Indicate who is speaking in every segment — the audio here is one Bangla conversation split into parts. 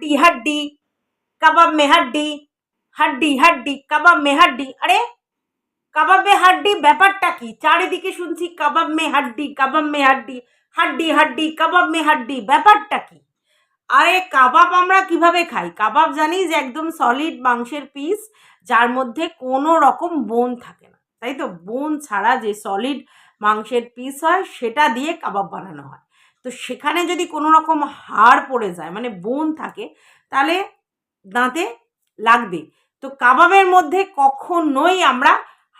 Speaker 1: হাড্ডি হাড্ডি কাবাব মে হাড্ডি হাড্ডি হাড্ডি কাবাব মে হাড্ডি আরে কাবাব মে হাড্ডি ব্যাপারটা কি চারিদিকে শুনছি কাবাব মে হাড্ডি কাবাব মে হাড্ডি হাড্ডি হাড্ডি কাবাব মে হাড্ডি ব্যাপারটা কি আরে কাবাব আমরা কীভাবে খাই? কাবাব জানি যে একদম সলিড মাংসের পিস যার মধ্যে কোনো রকম বোন থাকে না। তাই তো? বোন ছাড়া যে সলিড মাংসের পিস হয়, সেটা দিয়ে কাবাব বানানো হয়। তো সেখানে যদি কোনো রকম হাড় পড়ে যায় মানে বোন থাকে, তাহলে দাঁতে লাগবে। তো কাবাবের মধ্যে কখনোই আমরা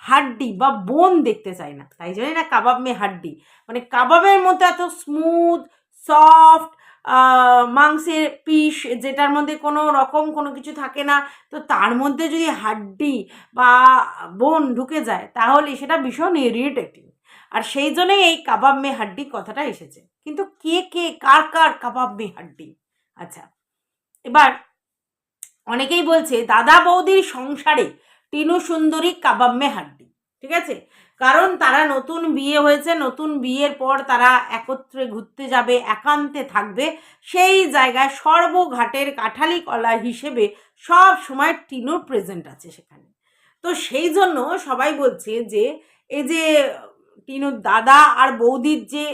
Speaker 1: হাড্ডি বা বোন দেখতে চাই না। তাই জন্যই না কাবাব মে হাড্ডি। মানে কাবাবের মতো এত স্মুথ সফট মাংসের পিস যেটার মধ্যে কোনো রকম কোনো কিছু থাকে না, তো তার মধ্যে যদি হাড্ডি বা বোন ঢুকে যায়, তাহলে সেটা ভীষণ ইরিটেটিং আর সেই জন্যই এই কাবাব মে হাড্ডি কথাটা এসেছে। কিন্তু কে কে, কার কার কাবাব হাড্ডি আচ্ছা এবার অনেকেই বলছে, দাদা বৌদির সংসারে টিনু সুন্দরী কাবাব মে হাড্ডি ঠিক আছে? কারণ তারা নতুন বিয়ে হয়েছে, নতুন বিয়ের পর তারা একত্রে ঘুরতে যাবে, একান্তে থাকবে। সেই জায়গায় সর্বঘাটের কাঠালি কলা হিসেবে সব সময় টিনুর প্রেজেন্ট আছে সেখানে। তো সেই জন্য সবাই বলছে যে, এই যে টিনুর দাদা আর বৌদির যে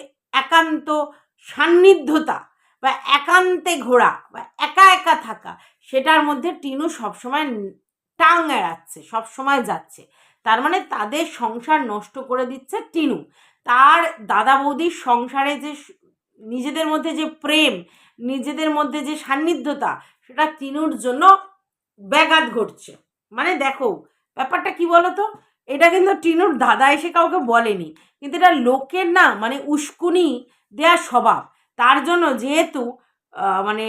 Speaker 1: একান্ত সান্নিধ্যতা বা একান্তে ঘোরা বা একা একা থাকা, সেটার মধ্যে টিনু সবসময় টাং এড়াচ্ছে, সবসময় যাচ্ছে। তার মানে তাদের সংসার নষ্ট করে দিচ্ছে টিনু। তার দাদা বৌদির সংসারে যে নিজেদের মধ্যে যে প্রেম, নিজেদের মধ্যে যে সান্নিধ্যতা, সেটা টিনুর জন্য ব্যাঘাত ঘটছে। মানে দেখো, ব্যাপারটা কি বলো তো এটা কিন্তু টিনুর দাদা এসে কাউকে বলেনি। কিন্তু এটা লোকের না মানে উস্কুনি দেওয়ার স্বভাব। তার জন্য যেহেতু মানে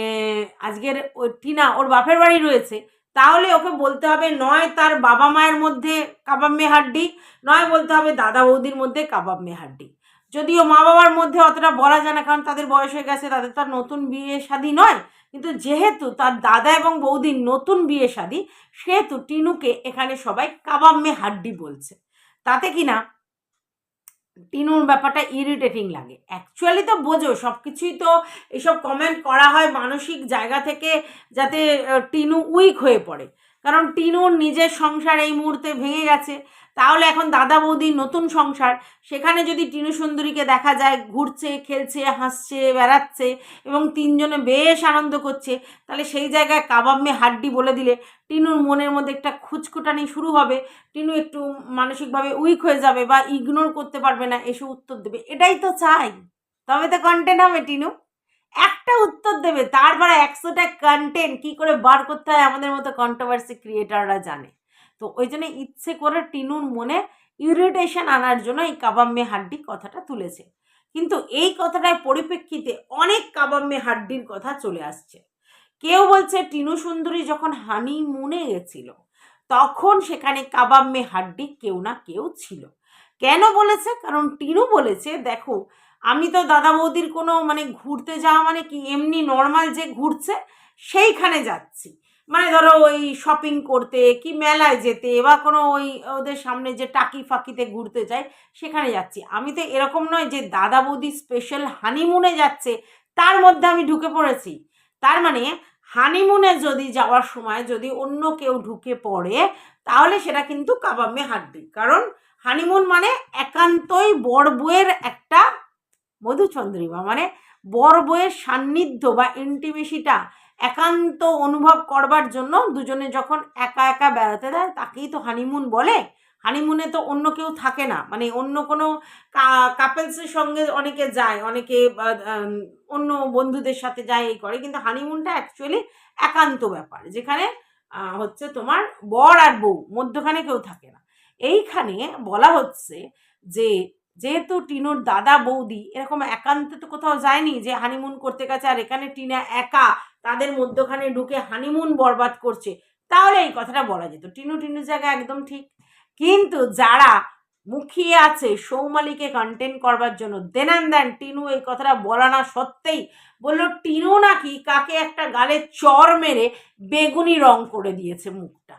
Speaker 1: আজকের টিনা ওর বাপের বাড়ি রয়েছে, তাহলে ওকে বলতে হবে নয় তার বাবা মায়ের মধ্যে কাবাব মে হাড্ডি, নয় বলতে হবে দাদা বৌদির মধ্যে কাবাব মে হাড্ডি। যদিও মা বাবার মধ্যে অতটা বলা যায় না, কারণ তাদের বয়স হয়ে গেছে, তাদের তো আর নতুন বিয়ে শাদী নয়। কিন্তু যেহেতু তার দাদা এবং বৌদির নতুন বিয়ে শাদী, সেহেতু টিনুকে এখানে সবাই কাবাম্মে হাড্ডি বলছে। তাতে কি না টিনুর ব্যাপারটা ইরিটেটিং লাগে। অ্যাকচুয়ালি তো বোঝো সব কিছুই তো এসব কমেন্ট করা হয় মানসিক জায়গা থেকে যাতে টিনু উইক হয়ে পড়ে। কারণ টিনুর নিজের সংসার এই মুহূর্তে ভেঙে গেছে। তাহলে এখন দাদা বৌদির নতুন সংসার। সেখানে যদি টিনু সুন্দরীকে দেখা যায়, ঘুরছে, খেলছে, হাসছে, বেড়াচ্ছে এবং তিনজনে বেশ আনন্দ করছে, তাহলে সেই জায়গায় কাবাব হাড্ডি বলে দিলে টিনুর মনের মধ্যে একটা খুচকুটানি শুরু হবে। টিনু একটু মানসিকভাবে উইক হয়ে যাবে বা ইগনোর করতে পারবে না, এসে উত্তর দেবে। এটাই তো চাই। তবে তো কন্টেন্ট হবে টিনু। একটা উত্তর দেবে তারপরে একশোটা কন্টেন্ট কি করে বার করতে হয় আমাদের মতো কন্ট্রোভার্সি ক্রিয়েটাররা জানে। তো ওই জন্য ইচ্ছে করে টিনুর মনে ইরিটেশন আনার জন্য এই কাবাব মে হাড্ডি কথাটা তুলেছে। কিন্তু এই কথাটার পরিপ্রেক্ষিতে অনেক কাবাম্মে হাড্ডির কথা চলে আসছে। কেউ বলছে, টিনু সুন্দরী যখন হানি হানিমুনে গেছিল, তখন সেখানে কাবাম্মে হাড্ডি কেউ না কেউ ছিল। কেন বলেছে? কারণ টিনু বলেছে, দেখো আমি তো দাদা বৌদির কোনো মানে ঘুরতে যাওয়া মানে কি, এমনি নর্মাল যে ঘুরছে, সেইখানে যাচ্ছি। মানে ধরো ওই শপিং করতে কি মেলায় যেতে বা কোনো ওই ওদের সামনে যে টাকি ফাঁকিতে ঘুরতে যায় সেখানে যাচ্ছি। আমি তো এরকম নয় যে দাদা বৌদি স্পেশাল হানিমুনে যাচ্ছে, তার মধ্যে আমি ঢুকে পড়েছি। তার মানে হানিমুনে যদি যাওয়ার সময় যদি অন্য কেউ ঢুকে পড়ে, তাহলে সেটা কিন্তু কাবামে হাঁটবে কারণ হানিমুন মানে একান্তই বড় বউয়ের একটা মধুচন্দ্রিমা মানে বর বউয়ের সান্নিধ্য বা ইন্টিমেসিটা একান্ত অনুভব করবার জন্য দুজনে যখন একা একা বেড়াতে দেয় তাকেই তো হানিমুন বলে। হানিমুনে তো অন্য কেউ থাকে না মানে অন্য কোনো কাপেলসের সঙ্গে অনেকে যায়, অনেকে অন্য বন্ধুদের সাথে যায় এই করে, কিন্তু হানিমুনটা অ্যাকচুয়ালি একান্ত ব্যাপার, যেখানে হচ্ছে তোমার বর আর বউ, মধ্যখানে কেউ থাকে না। এইখানে বলা হচ্ছে যে যেহেতু টিনুর দাদা বৌদি, এরকম একান্তে তো কোথাও যায়নি যে হানিমুন করতে গেছে আর এখানে টিনা একা, তাদের মধ্যখানে ঢুকে হানিমুন বরবাদ করছে, তাহলে এই কথাটা বলা যেত। টিনু টিনুর জায়গা একদম ঠিক। কিন্তু যারা মুখিয়ে আছে সৌমালিকে কন্টেন্ট করবার জন্য দেনান দেন টিনু এই কথাটা বলা না সত্ত্বেই বলল, টিনু নাকি কাকে একটা গালে চর মেরে বেগুনি রং করে দিয়েছে মুখটা?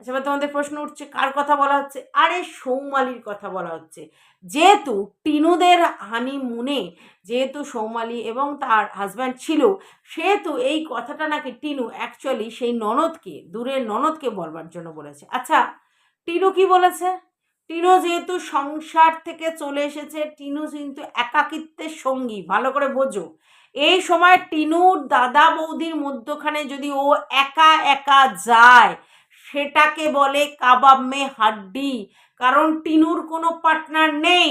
Speaker 1: আচ্ছা এবার তোমাদের প্রশ্ন উঠছে, কার কথা বলা হচ্ছে? আরে সৌমালির কথা বলা হচ্ছে। যেহেতু টিনুদের হানি হানিমুনে যেহেতু সৌমালি এবং তার হাজব্যান্ড ছিল, সেহেতু এই কথাটা নাকি টিনু অ্যাকচুয়ালি সেই ননদকে, দূরের ননদকে বলবার জন্য বলেছে। আচ্ছা টিনু কি বলেছে? টিনু যেহেতু সংসার থেকে চলে এসেছে, টিনু কিন্তু একাকিত্বের সঙ্গী, ভালো করে বোঝো। এই সময় টিনুর দাদা বৌদির মধ্যখানে যদি ও একা একা যায় সেটাকে বলে কাবাব মে হাড্ডি। কারণ টিনুর কোনো পার্টনার নেই।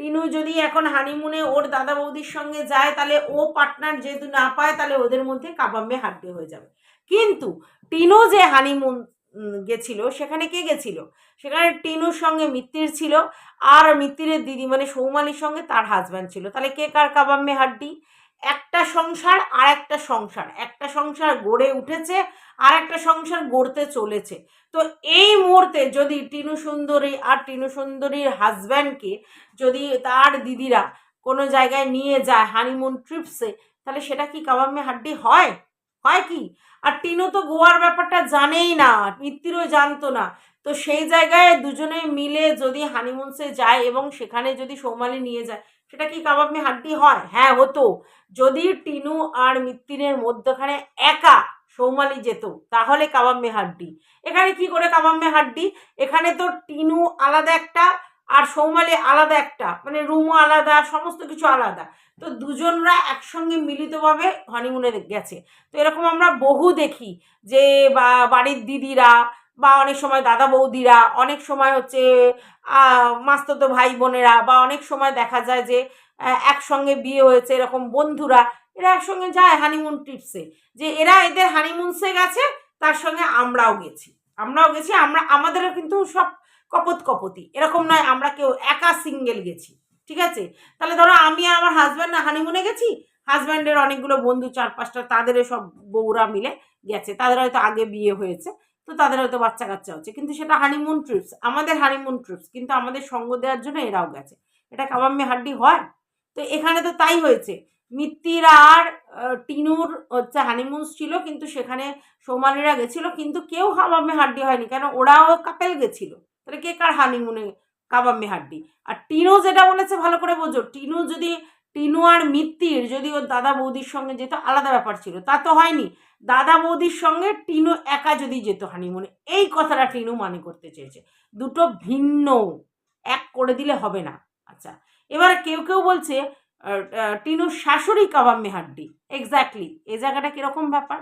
Speaker 1: টিনু যদি এখন হানিমুনে ওর দাদা বৌদির সঙ্গে যায়, তাহলে ও পার্টনার যেহেতু না পায়, তাহলে ওদের মধ্যে কাবাব মে হাড্ডি হয়ে যাবে। কিন্তু টিনু যে হানিমুন গেছিল, সেখানে কে গেছিল? সেখানে টিনুর সঙ্গে মিত্তির ছিল, আর মিত্তিরের দিদি মানে সৌমালির সঙ্গে তার হাজব্যান্ড ছিল। তাহলে কে কার কাবাব মে হাড্ডি? একটা সংসার আর একটা সংসার। একটা সংসার গড়ে উঠেছে আর একটা সংসার গড়তে চলেছে। তো এই মুহূর্তে যদি টিনু সুন্দরী আর টিনু সুন্দরীর হাজব্যান্ডকে যদি তার দিদিরা কোনো জায়গায় নিয়ে যায় হানিমুন ট্রিপসে তাহলে সেটা কি কাবামে হাড্ডি হয়? হয় কি? আর টিনু তো গোয়ার ব্যাপারটা জানেই না মিত্তিরও জানতো না। তো সেই জায়গায় দুজনে মিলে যদি হানিমুনসে যায় এবং সেখানে যদি সৌমালি নিয়ে যায় সেটা কি কাবাব মে হাড্ডি হয়? হ্যাঁ হতো। যদি টিনু আর মিত্তিরের মধ্যখানে একা সৌমালি যেত, তাহলে কাবাব মে হাড্ডি। এখানে কি করে কাবাব মে হাড্ডি? এখানে তো টিনু আলাদা একটা আর সৌমালি আলাদা একটা। মানে রুমও আলাদা, সমস্ত কিছু আলাদা। তো দুজনরা একসঙ্গে মিলিতভাবে হানিমুনে গেছে। তো এরকম আমরা বহু দেখি যে বাড়ির দিদিরা বা অনেক সময় দাদা বৌদিরা, অনেক সময় হচ্ছে মাস্ততো ভাই বোনেরা বা অনেক সময় দেখা যায় যে একসঙ্গে বিয়ে হয়েছে এরকম বন্ধুরা, এরা একসঙ্গে যায় হানিমুন ট্রিপসে যে এরা এদের হানিমুনসে গেছে, তার সঙ্গে আমরাও গেছি। আমরাও গেছি, আমরা, আমাদেরও কিন্তু সব কপত কপতি এরকম নয়, আমরা কেউ একা সিঙ্গেল গেছি, ঠিক আছে? তাহলে ধরো আমি আর আমার হাজব্যান্ড হানিমুনে গেছি হাজব্যান্ডের অনেকগুলো বন্ধু, চার পাঁচটা, তাদেরও সব বউরা মিলে গেছে। তাদের হয়তো আগে বিয়ে হয়েছে। তো তাদের হয়তো বাচ্চা কাচ্চা হচ্ছে। কিন্তু সেটা হানিমুন ট্রিপস আমাদের হানিমুন ট্রিপস কিন্তু আমাদের সঙ্গ দেওয়ার জন্য এরাও গেছে। এটা কাবাম্মে হাড্ডি হয়? তো এখানে তো তাই হয়েছে। মিত্তির আর টিনুর হচ্ছে হানিমুনস ছিল, কিন্তু সেখানে সৌমালিরা গেছিল, কিন্তু কেউ হাবামে হাড্ডি হয়নি। কেন? ওরাও কাপেল গেছিল। তাহলে কে কার হানিমুনে কাবাম্মে হাড্ডি? আর টিনু যেটা বলেছে, ভালো করে বোঝো। টিনু যদি টিনু আর মিত্তির যদি ওর দাদা বৌদির সঙ্গে যেত, আলাদা ব্যাপার ছিল। তা তো হয়নি। দাদা বৌদির সঙ্গে টিনু একা যদি যেত হানিমুনে, এই কথাটা টিনু মানে করতে চেয়েছে। দুটো ভিন্ন, এক করে দিলে হবে না। আচ্ছা এবার কেউ কেউ বলছে টিনুর শাশুড়ি কাবাম্মে হাড্ডি এক্স্যাক্টলি এই জায়গাটা কীরকম ব্যাপার?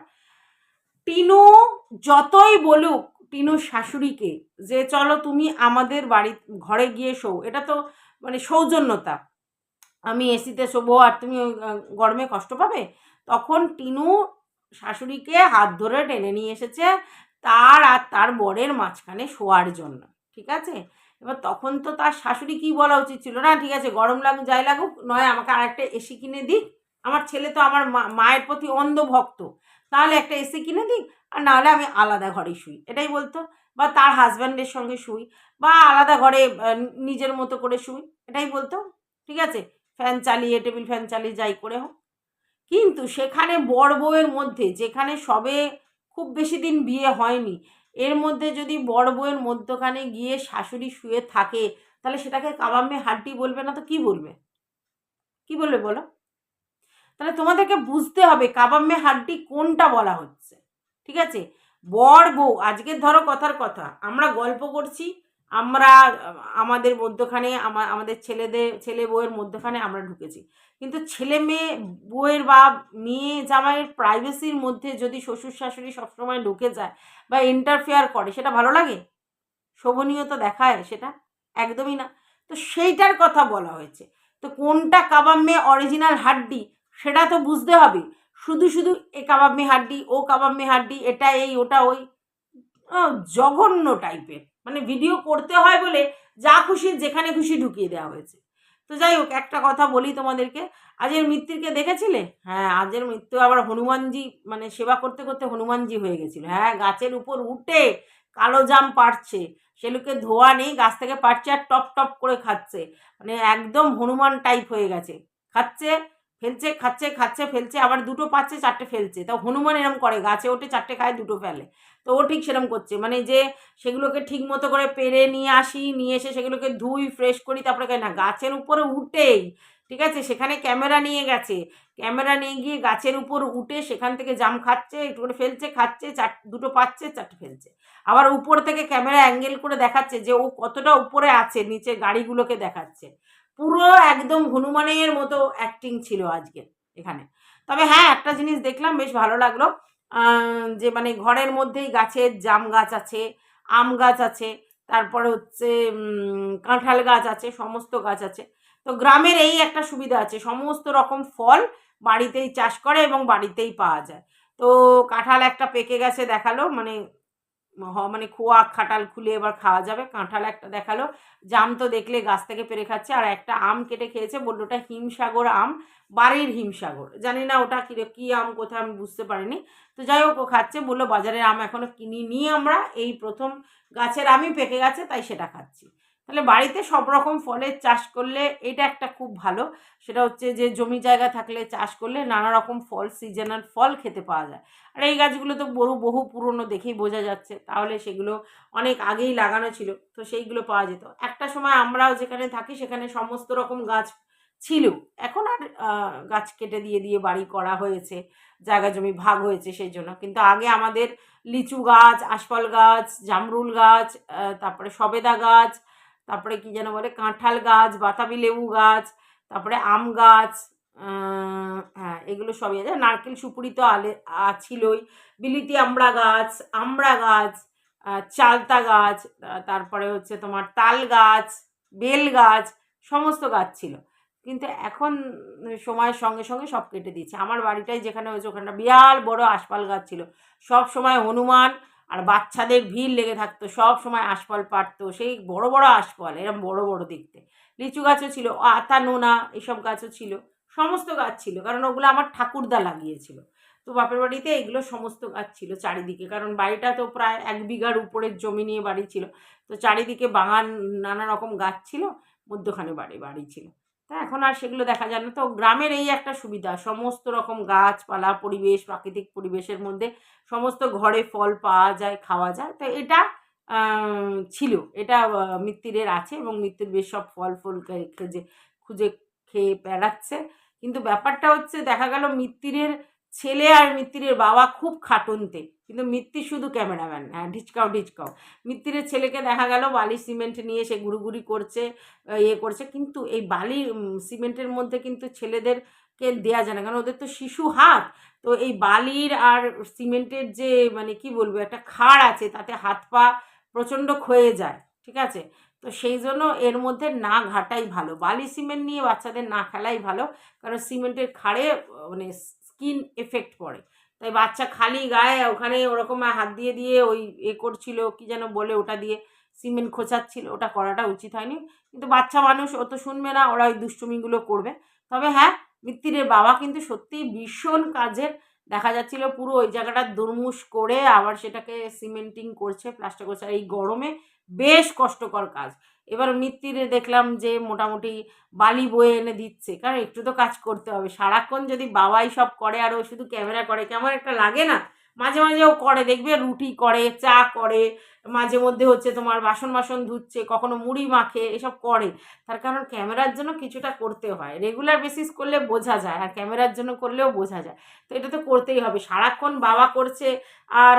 Speaker 1: টিনু যতই বলুক টিনুর শাশুড়িকে যে, চলো তুমি আমাদের বাড়ি, ঘরে গিয়ে শো। এটা তো মানে সৌজন্যতা। আমি এসিতে শোবো আর তুমি গরমে কষ্ট পাবে? তখন টিনু শাশুড়িকে হাত ধরে টেনে নিয়ে এসেছে তার আর তার বরের মাঝখানে শোয়ার জন্য, ঠিক আছে? এবার তখন তো তার শাশুড়ি কি বলা উচিত ছিল? না, ঠিক আছে, গরম লাগুক, যাই লাগুক, নয়, আমাকে আর একটা এসি কিনে দিক। আমার ছেলে তো আমার মায়ের প্রতি অন্ধ ভক্ত তাহলে একটা এসি কিনে দিক আর নাহলে আমি আলাদা ঘরে শুই। এটাই বলতো। বা তার হাজব্যান্ডের সঙ্গে শুই বা আলাদা ঘরে নিজের মতো করে শুই। এটাই বলতো, ঠিক আছে? ফ্যান চালিয়ে, টেবিল ফ্যান চালিয়ে যাই করে হোক। কিন্তু সেখানে বর বউয়ের মধ্যে, যেখানে সবে খুব বেশি দিন বিয়ে হয়নি, এর মধ্যে যদি বর বউয়ের মধ্যখানে গিয়ে শাশুড়ি শুয়ে থাকে, তাহলে সেটাকে কাবাম্মে হাড্ডি বলবে না তো কি বলবে? কি বলবে বলো? তাহলে তোমাদেরকে বুঝতে হবে কাবাম্মে হাড্ডি কোনটা বলা হচ্ছে। ঠিক আছে? বর বউ, আজকের ধরো কথার কথা। আমরা গল্প করছি আমরা, আমাদের মধ্যখানে আমাদের ছেলেদের, ছেলে বউয়ের মধ্যখানে আমরা ঢুকেছি। কিন্তু ছেলে মেয়ে, বউয়ের বা মেয়ে জামাইয়ের প্রাইভেসির মধ্যে যদি শ্বশুর শাশুড়ি সবসময় ঢুকে যায় বা ইন্টারফেয়ার করে, সেটা ভালো লাগে? শোভনীয়তা দেখায় সেটা? একদমই না। তো সেইটার কথা বলা হয়েছে। তো কোনটা কাবাম্মে অরিজিনাল হাড্ডি, সেটা তো বুঝতে হবে। শুধু শুধু এ কাবাম্মে হাড্ডি, ও কাবাম্মে হাড্ডি, এটা এই, ওটা ওই। জঘন্য টাইপের মানে ভিডিও করতে হয় বলে যা খুশি, যেখানে খুশি ঢুকিয়ে দেওয়া হয়েছে। তো যাই হোক, একটা কথা বলি তোমাদেরকে। আজের মৃত্যুকে দেখেছিলে? হ্যাঁ আজের মৃত্যু আবার হনুমানজি মানে সেবা করতে করতে হনুমানজি হয়ে গেছিল। হ্যাঁ গাছের উপর উঠে কালো জাম পাড়ছে। সেগুলোকে ধোয়া নেই, গাছ থেকে পাড়ছে আর টপ টপ করে খাচ্ছে। মানে একদম হনুমান টাইপ হয়ে গেছে। খাচ্ছে ফেলছে, খাচ্ছে খাচ্ছে, ফেলছে, আবার দুটো পাচ্ছে, চারটে ফেলছে। তো হনুমান এরম করে, গাছে ওঠে, চারটে খায়, দুটো ফেলে। তো ও ঠিক সেরম করছে। মানে যে সেগুলোকে ঠিক মতো করে পেরে নিয়ে আসি, নিয়ে এসে সেগুলোকে ধুই ফ্রেশ করি, তারপরে খাই না। গাছের উপরে উঠেই, ঠিক আছে? সেখানে ক্যামেরা নিয়ে গেছে। ক্যামেরা নিয়ে গিয়ে গাছের উপর উঠে সেখান থেকে জাম খাচ্ছে, একটু করে ফেলছে, খাচ্ছে, চার, দুটো পাচ্ছে, চারটে ফেলছে। আবার উপর থেকে ক্যামেরা অ্যাঙ্গেল করে দেখাচ্ছে যে ও কতটা উপরে আছে নিচে গাড়িগুলোকে দেখাচ্ছে। পুরো একদম হনুমানের মতো অ্যাক্টিং ছিল আজকে এখানে। তবে হ্যাঁ একটা জিনিস দেখলাম, বেশ ভালো লাগল। যে মানে ঘরের মধ্যেই গাছের জাম গাছ আছে, আম গাছ আছে, তারপরে হচ্ছে কাঁঠাল গাছ আছে, সমস্ত গাছ আছে। তো গ্রামের এই একটা সুবিধা আছে, সমস্ত রকম ফল বাড়িতেই চাষ করে এবং বাড়িতেই পাওয়া যায়। তো কাঁঠাল একটা পেকে গেছে দেখাল মানে মানে খোয়া, খাটাল খুলে এবার খাওয়া যাবে। কাঁঠাল একটা দেখাল। জাম তো দেখলে গাছ থেকে পেরে খাচ্ছে। আর একটা আম কেটে খেয়েছে, বলল ওটা হিমসাগর আম, বাড়ির হিমসাগর। জানি না ওটা কী কী আম, কোথায় আমি বুঝতে পারিনি। তো যাই হোক, ও খাচ্ছে, বলল বাজারের আম এখনও কিনি নিয়ে আমরা। এই প্রথম গাছের আমই পেকে গেছে, তাই সেটা খাচ্ছি। তাহলে বাড়িতে সব রকম ফলের চাষ করলে এটা একটা খুব ভালো। সেটা হচ্ছে যে জমি জায়গা থাকলে চাষ করলে নানা রকম ফল সিজনাল ফল খেতে পাওয়া যায়। আর এই গাছগুলো তো বহু বহু পুরনো দেখেই বোঝা যাচ্ছে। তাহলে সেগুলো অনেক আগেই লাগানো ছিল, তো সেইগুলো পাওয়া যেত। একটা সময় আমরাও যেখানে থাকি সেখানে সমস্ত রকম গাছ ছিল। এখন আর গাছ কেটে দিয়ে দিয়ে বাড়ি করা হয়েছে, জায়গা জমি ভাগ হয়েছে সেই জন্য। কিন্তু আগে আমাদের লিচু গাছ আশফল গাছ, জামরুল গাছ তারপরে সবেদা গাছ তারপরে কি যেন বলে কাঁঠাল গাছ, বাতাবি লেবু গাছ, তারপরে আম গাছ হ্যাঁ এগুলো সবই আছে। নারকেল সুপুরি তো আলে ছিলই বিলিতি আমড়া গাছ আমড়া গাছ চালতা গাছ তারপরে হচ্ছে তোমার তাল গাছ, বেল গাছ, সমস্ত গাছ ছিল। কিন্তু এখন সময়ের সঙ্গে সঙ্গে সব কেটে দিচ্ছে আমার বাড়িটাই যেখানে হয়েছে, ওখানটা বিরাট বড় আশপাল গাছ ছিল। সব সময় হনুমান আর বাচ্চাদের ভিড় লেগে থাকতো, সব সময় আশপাল পাড়তো, সেই বড় বড় আশপাল এরকম বড় বড় দেখতে। লিচু গাছও ছিল, আতা, নোনা এসব গাছও ছিল, সমস্ত গাছ ছিল, কারণ ওগুলো আমার ঠাকুরদা লাগিয়েছিল। তো বাপের বাড়িতে এগুলো সমস্ত গাছ ছিল চারিদিকে, কারণ বাড়িটা তো প্রায় এক বিঘার উপরের জমি নিয়ে বাড়ি ছিল। তো চারিদিকে বাগান, নানা রকম গাছ ছিল, মধ্যখানে বাড়ি বাড়ি ছিল। তা এখন আর সেগুলো দেখা যায় না। তো গ্রামের এই একটা সুবিধা, সমস্ত রকম গাছপালা, পরিবেশ, প্রাকৃতিক পরিবেশের মধ্যে সমস্ত ঘরে ফল পাওয়া যায়, খাওয়া যায়। তো এটা ছিল, এটা মৃত্যুরের আছে এবং মৃত্যুর বেশ সব ফল ফল খেয়ে খুঁজে খেয়ে বেড়াচ্ছে। কিন্তু ব্যাপারটা হচ্ছে দেখা গেল মিত্তিরের ছেলে আর মিত্তিরের বাবা খুব খাটনতে, কিন্তু মিত্তির শুধু ক্যামেরাম্যান হ্যাঁ ঢিচকাও ঢিচকাও। মিত্তিরের ছেলেকে দেখা গেল, বালি সিমেন্ট নিয়ে সে গুড়ুগুড়ি করছে ইয়ে করছে, কিন্তু এই বালি সিমেন্টের মধ্যে কিন্তু ছেলেদেরকে দেয়া যায় না, কারণ ওদের তো শিশু হাত। তো এই বালির আর সিমেন্টের যে মানে কি বলব, একটা খাড় আছে, তাতে হাত পা প্রচণ্ড ক্ষয়ে যায়, ঠিক আছে? তো সেই জন্য এর মধ্যে না ঘাটাই ভালো। বালি সিমেন্ট নিয়ে বাচ্চাদের না খেলাই ভালো, কারণ সিমেন্টের খাড়ে মানে স্কিন এফেক্ট পড়ে। তাই বাচ্চা খালি গায়ে ওখানে ওরকম হাত দিয়ে দিয়ে ওই এ করছিল, কি যেন বলে ওটা দিয়ে সিমেন্ট খোঁচাচ্ছিল, ওটা করাটা উচিত হয়নি। কিন্তু বাচ্চা মানুষ ও তো শুনবে না, ওরা ওই দুষ্টুমিগুলো করবে। তবে হ্যাঁ মিত্তিরের বাবা কিন্তু সত্যিই ভীষণ কাজের। দেখা যাচ্ছিল পুরো ওই জায়গাটা দুর্মুষ করে আবার সেটাকে সিমেন্টিং করছে, প্লাস্টার করছে। এই গরমে বেশ কষ্টকর কাজ। এবার মিত্তিরে দেখলাম যে মোটামুটি বালি বয়ে এনে দিচ্ছে। কারণ একটু তো কাজ করতে হবে। সারাক্ষণ যদি বাবাই সব করে আর ও শুধু ক্যামেরা করে, কেমন একটা লাগে না? মাঝে মাঝে ও করে, দেখবে রুটি করে, চা করে, মাঝে মধ্যে হচ্ছে তোমার বাসন বাসন ধুচ্ছে, কখনো মুড়ি মাখে, এসব করে। তার কারণ ক্যামেরার জন্য কিছুটা করতে হয়। রেগুলার বেসিস করলে বোঝা যায় আর ক্যামেরার জন্য করলেও বোঝা যায়। তো এটা তো করতেই হবে। সারাক্ষণ বাবা করছে আর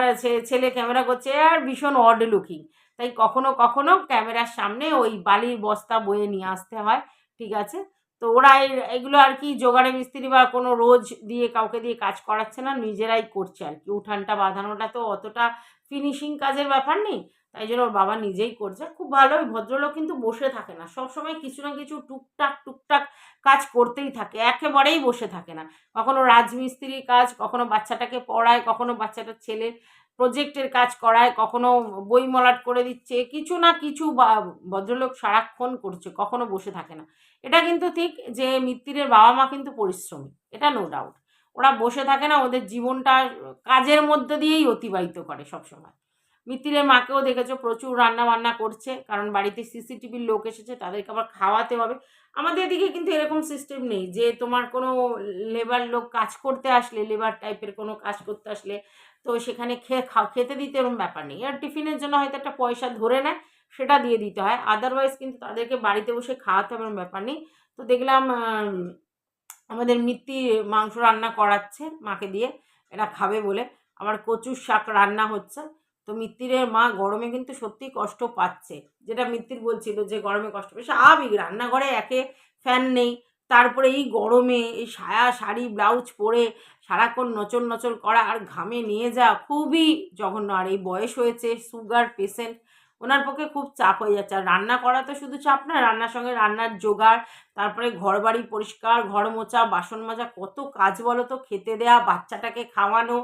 Speaker 1: ছেলে ক্যামেরা করছে, আর ভীষণ অড লুকিং তাই কখনো কখনো ক্যামেরার সামনে ওই বালির বস্তা বয়ে নিয়ে আসতে হয়, ঠিক আছে? তো ওরা এগুলো আর কি জোগাড়ে মিস্ত্রি বা কোনো রোজ দিয়ে কাউকে দিয়ে কাজ করাচ্ছে না, নিজেরাই করছে আর কি। উঠানটা বাঁধানোটা তো অতটা ফিনিশিং কাজের ব্যাপার নেই, তাই জন্য ওর বাবা নিজেই করছে। খুব ভালো, ওই ভদ্রলোক কিন্তু বসে থাকে না। সব সময় কিছু না কিছু টুকটাক টুকটাক কাজ করতেই থাকে, একেবারেই বসে থাকে না। কখনো রাজমিস্ত্রির কাজ, কখনো বাচ্চাটাকে পড়ায়, কখনো বাচ্চাটার ছেলে প্রজেক্টের কাজ করায়, কখনো বই মলাট করে দিচ্ছে, কিছু না কিছু বা- ভদ্রলোক সারাক্ষণ করছে, কখনো বসে থাকে না। এটা কিন্তু ঠিক যে মিত্তিরের বাবা মা কিন্তু পরিশ্রমী, এটা নো ডাউট ওরা বসে থাকে না, ওদের জীবনটা কাজের মধ্যে দিয়েই অতিবাহিত করে সব সময় মিত্তিরের মাকেও দেখেছ প্রচুর রান্না বান্না করছে, কারণ বাড়িতে সিসিটিভির লোক এসেছে, তাদেরকে আবার খাওয়াতে হবে। আমাদের এদিকে কিন্তু এরকম সিস্টেম নেই যে তোমার কোনো লেবার লোক কাজ করতে আসলে লেবার টাইপের কোনো কাজ করতে আসলে তো সেখানে খেয়ে খা, খেতে দিতে এরকম ব্যাপার নেই। আর টিফিনের জন্য হয়তো একটা পয়সা ধরে নেয়, সেটা দিয়ে দিতে হয়। আদারওয়াইজ কিন্তু তাদেরকে বাড়িতে বসে খাওয়াতে হবে ব্যাপার নেই। তো দেখলাম আমাদের মিত্তি মাংস রান্না করাচ্ছে মাকে দিয়ে, এরা খাবে বলে। আবার কচুর শাক রান্না হচ্ছে। তো মিত্তিরের মা গরমে কিন্তু সত্যি কষ্ট পাচ্ছে। যেটা মিত্তির বলছিল যে গরমে কষ্ট পাচ্ছে। স্বাভাবিক রান্নাঘরে একে ফ্যান নেই। তারপরে এই গরমে এই সায়া শাড়ি, ব্লাউজ পরে সারাক্ষণ নচল নচল করা আর ঘামে নিয়ে যাওয়া খুবই জঘন্য। আর এই বয়স হয়েছে সুগার পেশেন্ট ওনার পক্ষে খুব চাপ হয়ে যাচ্ছে। আর রান্না করা তো শুধু চাপ না, রান্নার সঙ্গে রান্নার জোগাড়, তারপরে ঘর বাড়ি পরিষ্কার, ঘর মোছা, বাসন মাজা, কত কাজ বলো তো, খেতে দেয়া, বাচ্চাটাকে খাওয়ানো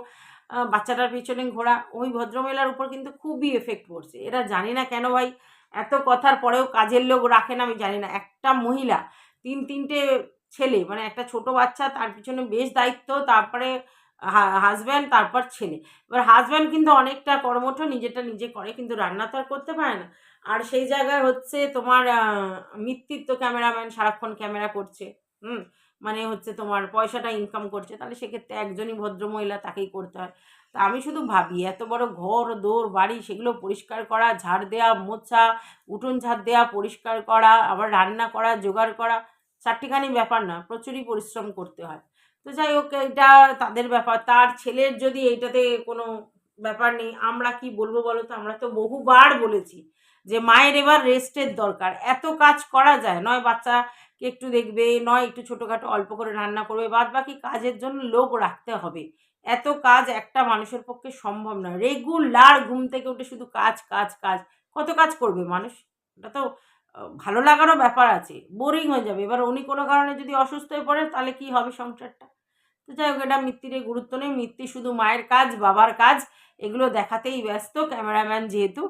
Speaker 1: বাচ্চাটার পিছনে ঘোরা, ওই ভদ্রমহিলার উপর কিন্তু খুবই এফেক্ট পড়ছে। এরা জানি না কেন ভাই, এত কথার পরেও কাজের লোক রাখে না, আমি জানি না। একটা মহিলা তিন, তিনটে ছেলে মানে একটা ছোট বাচ্চা, তার পিছনে বেশ দায়িত্ব, তারপরে হাজব্যান্ড তারপর ছেলে। এবার হাজব্যান্ড কিন্তু অনেকটা কর্মঠ নিজেটা নিজে করে, কিন্তু রান্না তো আর করতে পারে না। আর সেই জায়গায় হচ্ছে তোমার মিত্তিত্ব ক্যামেরাম্যান সারাক্ষণ ক্যামেরা করছে, হুম? মানে হচ্ছে তোমার পয়সাটা ইনকাম করছে, তাহলে সেক্ষেত্রে একজনই ভদ্রমহিলা তাকেই করতে হয়। তা আমি শুধু ভাবি, এত বড় ঘর দৌড় বাড়ি, সেগুলো পরিষ্কার করা, ঝাড় দেওয়া মোছা, উঠোন ঝাড় দেওয়া পরিষ্কার করা, আবার রান্না করা, জোগাড় করা, চারটিখানি ব্যাপার না, প্রচুরই পরিশ্রম করতে হয়। তো যাই হোক এটা তাদের ব্যাপার। তার ছেলের যদি এইটাতে কোনো ব্যাপার নেই, আমরা কি বলব বলো তো? আমরা তো বহুবার বলেছি যে মায়ের এবার রেস্টের দরকার। এত কাজ করা যায়, নয় বাচ্চাকে একটু দেখবে, নয় একটু ছোটোখাটো অল্প করে রান্না করবে বাদ বাকি কাজের জন্য লোক রাখতে হবে। এত কাজ একটা মানুষের পক্ষে সম্ভব নয় রেগুলার ঘুম থেকে উঠে শুধু কাজ কাজ কাজ। কত কাজ করবে মানুষ? এটা তো ভালো লাগারও ব্যাপার আছে। বোরিং হয়ে যাবে। এবার উনি কোনো কারণে যদি অসুস্থ হয়ে পড়ে তাহলে কি হবে সংসারটা? তো যাই হোক, এটা মিত্তিরে গুরুত্ব নেই। মিত্তি শুধু মায়ের কাজ, বাবার কাজ, এগুলো দেখাতেই ব্যস্ত ক্যামেরাম্যান যেহেতু,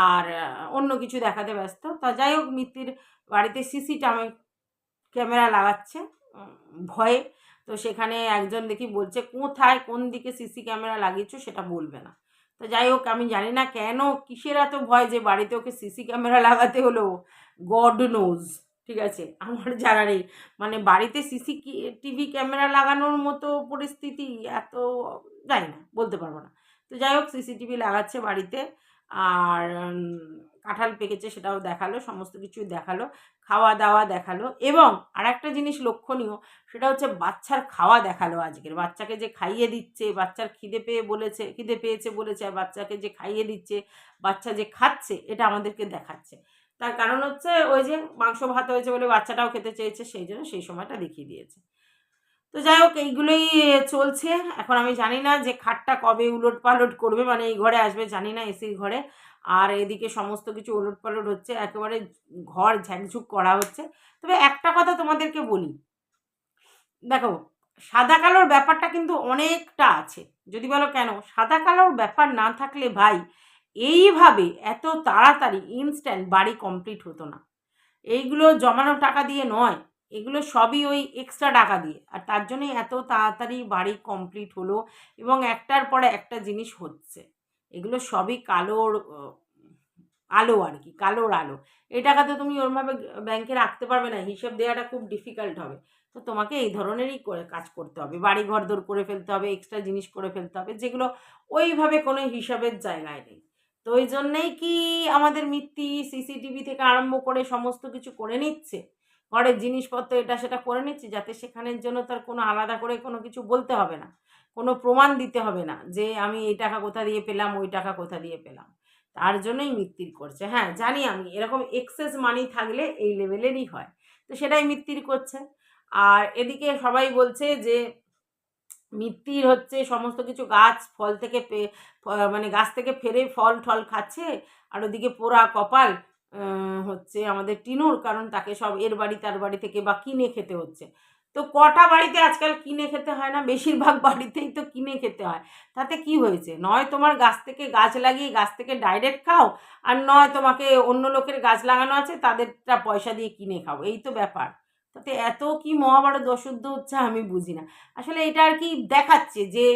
Speaker 1: আর অন্য কিছু দেখাতে ব্যস্ত। তা যাই হোক, মিত্তির বাড়িতে সিসি ক্যামেরা লাগাচ্ছে ভয়ে। তো সেখানে একজন দেখি বলছে, কোথায়, কোন দিকে সিসি ক্যামেরা লাগিয়েছো সেটা বলবে না। তো যাই হোক, আমি জানি না কেন, কিসের এত ভয় যে বাড়িতে ওকে সিসি ক্যামেরা লাগাতে হলো? গড নোজ ঠিক আছে? আমার জানা নেই। মানে বাড়িতে সিসি টিভি ক্যামেরা লাগানোর মতো পরিস্থিতি এত, জানি না, বলতে পারব না। তো যাই হোক সিসিটিভি লাগাচ্ছে বাড়িতে। আর কাঁঠাল পেকেছে সেটাও দেখাল, সমস্ত কিছু দেখাল খাওয়া দাওয়া দেখাল এবং আর একটা জিনিস লক্ষণীয়, সেটা হচ্ছে বাচ্চার খাওয়া দেখাল আজকের। বাচ্চাকে যে খাইয়ে দিচ্ছে, বাচ্চার খিদে পেয়ে বলেছে, খিদে পেয়েছে বলেছে, আর বাচ্চাকে যে খাইয়ে দিচ্ছে, বাচ্চা যে খাচ্ছে, এটা আমাদেরকে দেখাচ্ছে। তার কারণ হচ্ছে ওই যে মাংস ভাত হয়েছে বলে বাচ্চাটাও খেতে চেয়েছে, সেই জন্য সেই সময়টা দেখিয়ে দিয়েছে। তো যাই হোক, এইগুলোই চলছে। এখন আমি জানি না যে খাটটা কবে উলট পালট করবে মানে এই ঘরে আসবে, জানি না এসির ঘরে। আর এদিকে সমস্ত কিছু ওলট পালট হচ্ছে, একেবারে ঘর ঝ্যাকঝুক করা হচ্ছে। তবে একটা কথা তোমাদেরকে বলি, দেখো, সাদা কালোর ব্যাপারটা কিন্তু অনেকটা আছে। যদি বলো কেন? সাদা কালোর ব্যাপার না থাকলে ভাই, এইভাবে এত তাড়াতাড়ি ইনস্ট্যান্ট বাড়ি কমপ্লিট হতো না। এইগুলো জমানো টাকা দিয়ে নয়, এগুলো সবই ওই এক্সট্রা টাকা দিয়ে। আর তার জন্যই এত তাড়াতাড়ি বাড়ি কমপ্লিট হলো এবং একটার পরে একটা জিনিস হচ্ছে। এগুলো সবই কালোর আলো আর কি, কালোর আলো। এই টাকা তো তুমি ওরভাবে ব্যাংকে রাখতে পারবে না, হিসেব দেওয়াটা খুব ডিফিকাল্ট হবে। তো তোমাকে এই ধরনেরই করে কাজ করতে হবে। বাড়ি ঘর দৌড় করে ফেলতে হবে এক্সট্রা জিনিস করে ফেলতে হবে, যেগুলো ওইভাবে কোনো হিসাবের জায়গায় নেই। তো ওই জন্যেই কি আমাদের মিত্তি সিসিটিভি থেকে আরম্ভ করে সমস্ত কিছু করে নিচ্ছে? ঘরের জিনিসপত্র এটা সেটা করে নিচ্ছে, যাতে সেখানের জন্য তার কোনো আলাদা করে কোনো কিছু বলতে হবে না। কোনো প্রমাণ দিতে হবে না যে আমি এই টাকা কোথা দিয়ে পেলাম, ওই টাকা কোথা দিয়ে পেলাম। তার জন্যই মিত্তির করছে। হ্যাঁ জানি আমি, এরকম এক্সেস মানি থাকলে এই লেভেলেরই হয়। তো সেটাই মিত্তির করছে। আর এদিকে সবাই বলছে যে মিত্তির হচ্ছে সমস্ত কিছু গাছ ফল থেকে মানে গাছ থেকে ফেরে ফল টল খাচ্ছে। আর ওদিকে পোড়া কপাল হচ্ছে আমাদের টিনুর, কারণ তাকে সব এর বাড়ি তার বাড়ি থেকে বা কিনে খেতে হচ্ছে। তো কটা বাড়িতে আজকাল কিনে খেতে হয় না? বেশিরভাগ বাড়িতেই তো কিনে খেতে হয়। তাতে কি হয়েছে? নয় তোমার গাছ থেকে গাছ লাগিয়ে গাছ থেকে ডাইরেক্ট খাও, আর নয় তোমাকে অন্য লোকের গাছ লাগানো আছে, তাদেরটা পয়সা দিয়ে কিনে খাও। এই তো ব্যাপার। তাতে এত কি মহাভারত অশুদ্ধ হচ্ছে আমি বুঝি না। আসলে এটা আর কি দেখাচ্ছে যে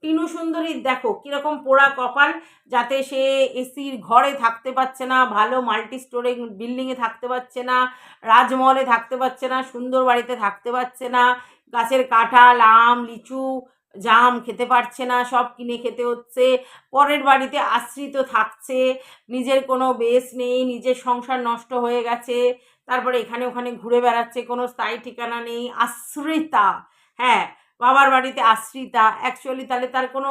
Speaker 1: টিনু সুন্দরী দেখো কীরকম পোড়া কপাল যাতে সে এসির ঘরে থাকতে পারছে না, ভালো মাল্টি স্টোরে বিল্ডিংয়ে থাকতে পারছে না, রাজমহলে থাকতে পারছে না, সুন্দর বাড়িতে থাকতে পারছে না, গাছের কাঁঠাল, আম, লিচু, জাম খেতে পারছে না, সব কিনে খেতে হচ্ছে, পরের বাড়িতে আশ্রিত থাকছে, নিজের কোনো বেস নেই, নিজের সংসার নষ্ট হয়ে গেছে তারপরে এখানে ওখানে ঘুরে বেড়াচ্ছে, কোনো স্থায়ী ঠিকানা নেই, আশ্রিতা। হ্যাঁ বাবার বাড়িতে আশ্রিতা। অ্যাকচুয়ালি তাহলে তার কোনো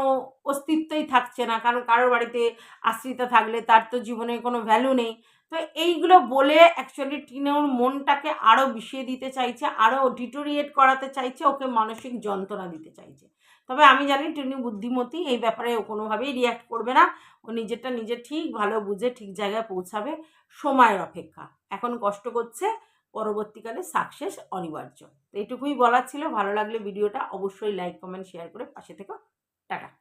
Speaker 1: অস্তিত্বই থাকছে না, কারণ কারোর বাড়িতে আশ্রিতা থাকলে তার তো জীবনে কোনো ভ্যালু নেই। তো এইগুলো বলে অ্যাকচুয়ালি টিনোর মনটাকে আরও বিষিয়ে দিতে চাইছে আরও ডিটোরিয়েট করাতে চাইছে, ওকে মানসিক যন্ত্রণা দিতে চাইছে। তবে আমি জানি টুনি বুদ্ধিমতী, এই ব্যাপারে ও কোনোভাবেই রিয়াক্ট করবে না। ও নিজেরটা নিজে ঠিক, ভালো বুঝে ঠিক জায়গায় পৌঁছাবে সময়ের অপেক্ষা। এখন কষ্ট করছে, পরবর্তীকালে সাকসেস অনিবার্য। তো এইটুকুই বলার ছিল। ভালো লাগলে ভিডিওটা অবশ্যই লাইক কমেন্ট শেয়ার করে পাশে থেকো। টাটা।